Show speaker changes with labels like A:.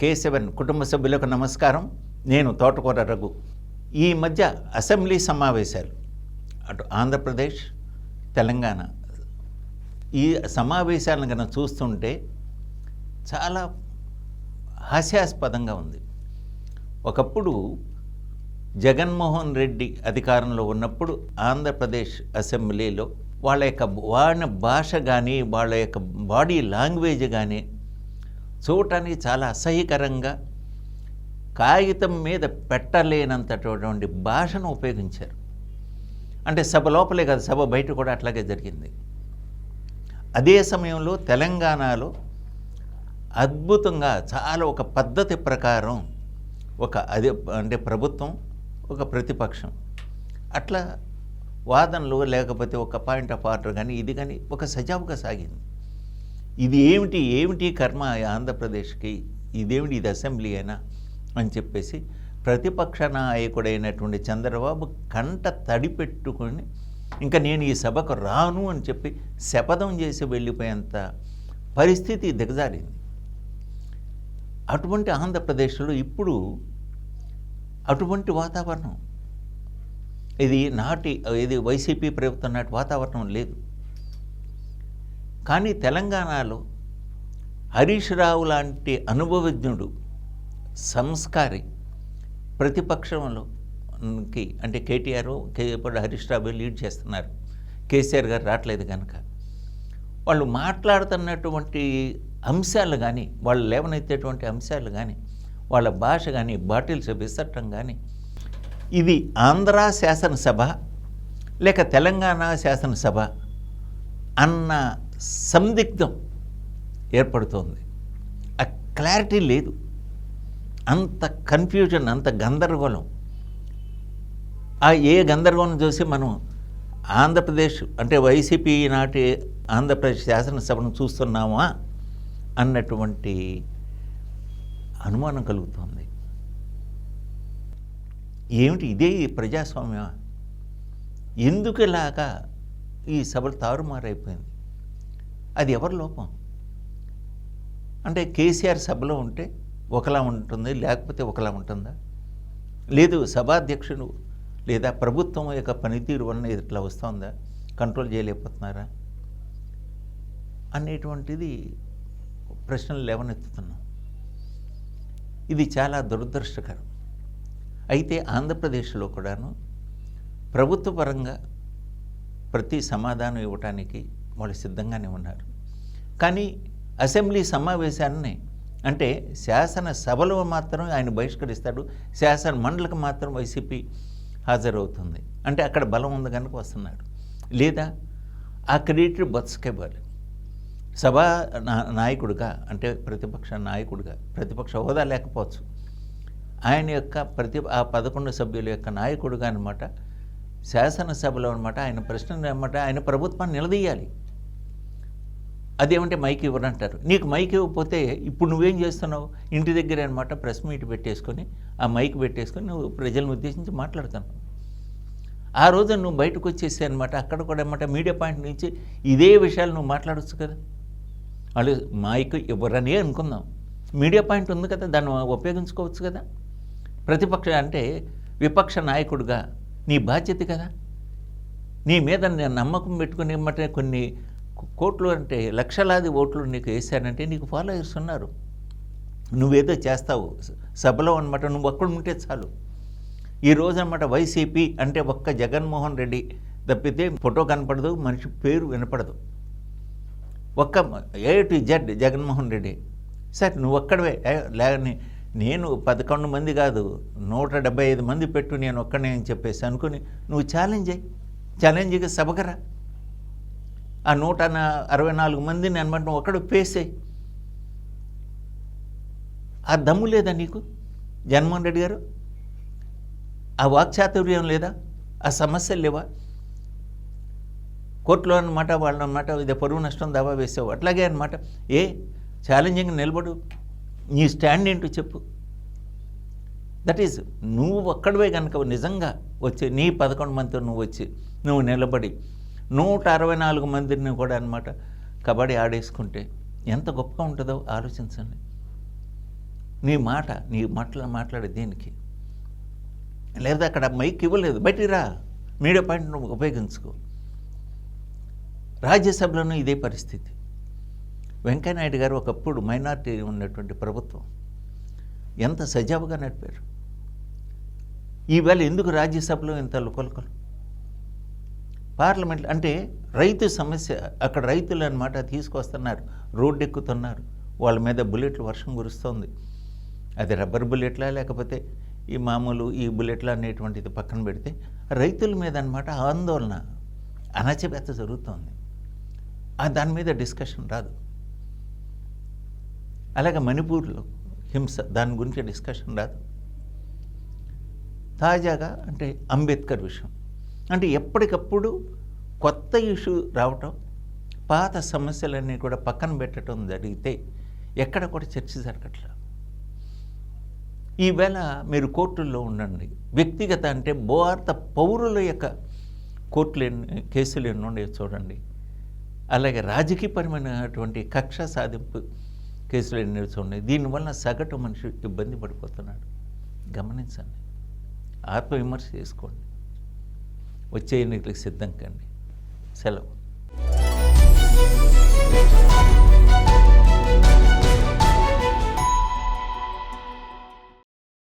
A: కే seven కుటుంబ సభ్యులకు నమస్కారం. నేను తోటకూర రఘు. ఈ మధ్య అసెంబ్లీ సమావేశాలు అటు ఆంధ్రప్రదేశ్ తెలంగాణ ఈ సమావేశాలను కనుక చూస్తుంటే చాలా హాస్యాస్పదంగా ఉంది. ఒకప్పుడు జగన్మోహన్ రెడ్డి అధికారంలో ఉన్నప్పుడు ఆంధ్రప్రదేశ్ అసెంబ్లీలో వాళ్ళ యొక్క వాడిన భాష కానీ వాళ్ళ యొక్క బాడీ లాంగ్వేజ్ కానీ చూడటానికి చాలా అసహ్యకరంగా కాగితం మీద పెట్టలేనంతటువంటి భాషను ఉపయోగించారు. అంటే సభ లోపలే కాదు సభ బయట కూడా అట్లాగే జరిగింది. అదే సమయంలో తెలంగాణలో అద్భుతంగా చాలా ఒక పద్ధతి ప్రకారం ఒక అదే అంటే ప్రభుత్వం ఒక ప్రతిపక్షం అట్లా వాదనలు లేకపోతే ఒక పాయింట్ ఆఫ్ ఆర్డర్ కానీ ఇది కానీ ఒక సజావుగా సాగింది. ఇది ఏమిటి ఏమిటి కర్మ ఆంధ్రప్రదేశ్కి? ఇదేమిటి ఇది అసెంబ్లీ అయినా? అని చెప్పేసి ప్రతిపక్ష నాయకుడైనటువంటి చంద్రబాబు కంట తడి పెట్టుకొని ఇంకా నేను ఈ సభకు రాను అని చెప్పి శపథం చేసి వెళ్ళిపోయేంత పరిస్థితి దిగజారింది. అటువంటి ఆంధ్రప్రదేశ్లో ఇప్పుడు అటువంటి వాతావరణం. ఇది నాటి ఇది వైసీపీ ప్రభుత్వం నాటి వాతావరణం లేదు. కానీ తెలంగాణలో హరీష్ రావు లాంటి అనుభవజ్ఞుడు సంస్కారి ప్రతిపక్షంలోకి అంటే కేటీఆర్ కే ఇప్పుడు హరీష్ రావు లీడ్ చేస్తున్నారు. కేసీఆర్ గారు రావట్లేదు కనుక వాళ్ళు మాట్లాడుతున్నటువంటి అంశాలు కానీ వాళ్ళు లేవనెత్తేటువంటి అంశాలు కానీ వాళ్ళ భాష కానీ బాటిల్స్ విసట్టం కానీ ఇది ఆంధ్ర శాసనసభ లేక తెలంగాణ శాసనసభ అన్న సందిగ్ధం ఏర్పడుతోంది. ఆ క్లారిటీ లేదు. అంత కన్ఫ్యూజన్ అంత గందరగోళం. ఆ ఏ గందరగోళం చూసి మనం ఆంధ్రప్రదేశ్ అంటే వైసీపీ నాటి ఆంధ్రప్రదేశ్ శాసనసభను చూస్తున్నామా అన్నటువంటి అనుమానం కలుగుతుంది. ఏమిటి ఇదే ప్రజాస్వామ్యమా? ఎందుకు ఇలాగా ఈ సభలు తారుమారైపోయింది? అది ఎవరి లోపం? అంటే కేసీఆర్ సభలో ఉంటే ఒకలా ఉంటుంది లేకపోతే ఒకలా ఉంటుందా? లేదు సభాధ్యక్షుడు లేదా ప్రభుత్వం యొక్క పనితీరు వలన ఇట్లా వస్తుందా? కంట్రోల్ చేయలేకపోతున్నారా? అనేటువంటిది ప్రశ్నలు లేవనెత్తుతున్నాం. ఇది చాలా దురదృష్టకరం. అయితే ఆంధ్రప్రదేశ్లో కూడాను ప్రభుత్వపరంగా ప్రతి సమాధానం ఇవ్వటానికి వాళ్ళు సిద్ధంగానే ఉన్నారు. కానీ అసెంబ్లీ సమావేశాన్ని అంటే శాసన సభలో మాత్రం ఆయన బహిష్కరిస్తాడు. శాసన మండలికి మాత్రం వైసీపీ హాజరవుతుంది. అంటే అక్కడ బలం ఉంది కనుక వస్తున్నాడు. లేదా ఆ క్రెడిట్ బొత్సకే సభా నాయకుడిగా అంటే ప్రతిపక్ష నాయకుడిగా ప్రతిపక్ష హోదా లేకపోవచ్చు. ఆయన యొక్క ప్రతి ఆ పదకొండు సభ్యుల యొక్క నాయకుడుగా అనమాట శాసనసభలో అనమాట ఆయన ప్రశ్నలు అనమాట ఆయన ప్రభుత్వాన్ని నిలదీయాలి. అదేమంటే మైక్ ఇవ్వరంటారు నీకు మైక్ ఇవ్వకపోతే ఇప్పుడు నువ్వేం చేస్తున్నావు? ఇంటి దగ్గర అనమాట ప్రెస్ మీట్ పెట్టేసుకొని ఆ మైక్ పెట్టేసుకొని నువ్వు ప్రజలను ఉద్దేశించి మాట్లాడుతాను. ఆ రోజు నువ్వు బయటకు వచ్చేసి అనమాట అక్కడ కూడా అనమాట మీడియా పాయింట్ నుంచి ఇదే విషయాలు నువ్వు మాట్లాడచ్చు కదా. వాళ్ళు మైక్ ఇవ్వరని అనుకుందాం. మీడియా పాయింట్ ఉంది కదా దాన్ని ఉపయోగించుకోవచ్చు కదా. ప్రతిపక్ష అంటే విపక్ష నాయకుడిగా నీ బాధ్యత కదా. నీ మీద నేను నమ్మకం పెట్టుకుని ఇమ్మటే కొన్ని కోట్లు అంటే లక్షలాది ఓట్లు నీకు వేశానంటే నీకు ఫాలోయర్స్ ఉన్నారు. నువ్వేదో చేస్తావు. సభలో అనమాట నువ్వు అక్కడ ఉంటే చాలు. ఈ రోజు అనమాట వైసీపీ అంటే ఒక్క జగన్మోహన్ రెడ్డి తప్పితే ఫోటో కనపడదు మనిషి పేరు వినపడదు. ఒక్క A to Z Jaganmohan Reddy. Sir నువ్వు ఒక్కడవే. లేని నేను పదకొండు మంది కాదు నూట డెబ్బై ఐదు మంది పెట్టు నేను ఒక్కడే అని చెప్పేసి అనుకుని నువ్వు ఛాలెంజ్ అయ్యి ఛాలెంజ్గా సభకరా ఆ నూట అరవై నాలుగు మందిని అనమాట నువ్వు ఒక్కడు పేసేయి ఆ దమ్ము లేదా నీకు? జగన్మోహన్ రెడ్డి గారు? ఆ వాక్చాతుర్యం లేదా? ఆ సమస్యలు లేవా? కోర్టులో అనమాట వాళ్ళు అనమాట ఇది పరువు నష్టం దావా వేసావు అట్లాగే అనమాట ఏ ఛాలెంజింగ్ నిలబడు నీ స్టాండ్ ఏంటో చెప్పు. దట్ ఈజ్ నువ్వు ఒక్కడవే కనుక నిజంగా వచ్చి నీ పదకొండు మందితో నువ్వు వచ్చి నువ్వు నిలబడి నూట అరవై నాలుగు మందిని కూడా అనమాట కబడ్డీ ఆడేసుకుంటే ఎంత గొప్పగా ఉంటుందో ఆలోచించండి. నీ మాట నీ మాటలు మాట్లాడే దేనికి? లేదా అక్కడ మైక్ ఇవ్వలేదు బయటికి రా మీడియా పాయింట్ నువ్వు ఉపయోగించుకో. రాజ్యసభలోనూ ఇదే పరిస్థితి. వెంకయ్యనాయుడు గారు ఒకప్పుడు మైనార్టీ ఉన్నటువంటి ప్రభుత్వం. ఎంత సజావుగా నడిపారు. ఈవేళ ఎందుకు రాజ్యసభలో ఇంత లుకలుకలు? పార్లమెంట్ అంటే రైతు సమస్య అక్కడ రైతులు అన్నమాట తీసుకొస్తున్నారు రోడ్డు ఎక్కుతున్నారు వాళ్ళ మీద బుల్లెట్లు వర్షం కురుస్తుంది. అది రబ్బర్ బుల్లెట్లా లేకపోతే ఈ మామూలు ఈ బుల్లెట్లా అనేటువంటిది పక్కన పెడితే రైతుల మీద అన్నమాట ఆందోళన అణచివేత జరుగుతోంది. ఆ దాని మీద డిస్కషన్ రాదు. అలాగే మణిపూర్లో హింస దాని గురించి డిస్కషన్ రాదు. తాజాగా అంటే అంబేద్కర్ విషయం. అంటే ఎప్పటికప్పుడు కొత్త ఇష్యూ రావటం పాత సమస్యలన్నీ కూడా పక్కన పెట్టడం జరిగితే ఎక్కడ కూడా చర్చ జరగట్లేదు ఈవేళ మీరు కోర్టుల్లో ఉండండి. వ్యక్తిగత అంటే భారత పౌరుల యొక్క కోర్టులు ఎన్ని కేసులు ఎన్ని ఉండేవి చూడండి. అలాగే రాజకీయపరమైనటువంటి కక్ష సాధింపు కేసులు ఎన్ని చూడండి. దీనివల్ల సగటు మనిషి ఇబ్బంది పడిపోతున్నాడు. గమనించండి. ఆత్మవిమర్శ చేసుకోండి. వచ్చే ఎన్నికలకు సిద్ధం కండి. సెలవు.